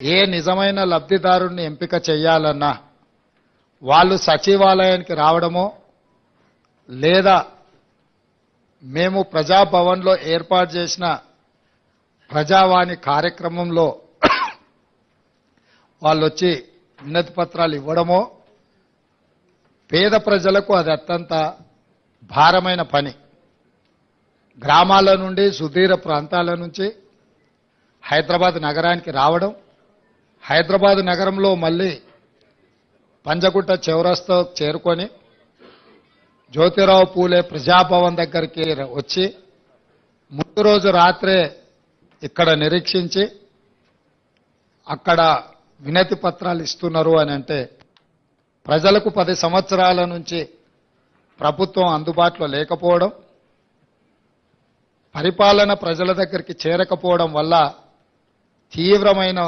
ఏ నిజమైన లబ్ధిదారుణ్ణి ఎంపిక చేయాలన్నా వాళ్ళు సచివాలయానికి రావడమో లేదా మేము ప్రజాభవన్లో ఏర్పాటు చేసిన ప్రజావాణి కార్యక్రమంలో వాళ్ళు వచ్చి వినతి పత్రాలు ఇవ్వడమో పేద ప్రజలకు అది అత్యంత భారమైన పని. గ్రామాల నుండి సుదీర ప్రాంతాల నుంచి హైదరాబాద్ నగరానికి రావడం హైదరాబాద్ నగరంలో మళ్ళీ పంజగుట్ట చౌరస్తా చేరుకొని జ్యోతిరావు పూలే ప్రజాభవన్ దగ్గరికి వచ్చి ముందు రోజు రాత్రే ఇక్కడ నిరీక్షించి అక్కడ వినతి పత్రాలు ఇస్తున్నారు అని అంటే ప్రజలకు పది సంవత్సరాల నుంచి ప్రభుత్వం అందుబాటులో లేకపోవడం పరిపాలన ప్రజల దగ్గరికి చేరకపోవడం వల్ల తీవ్రమైన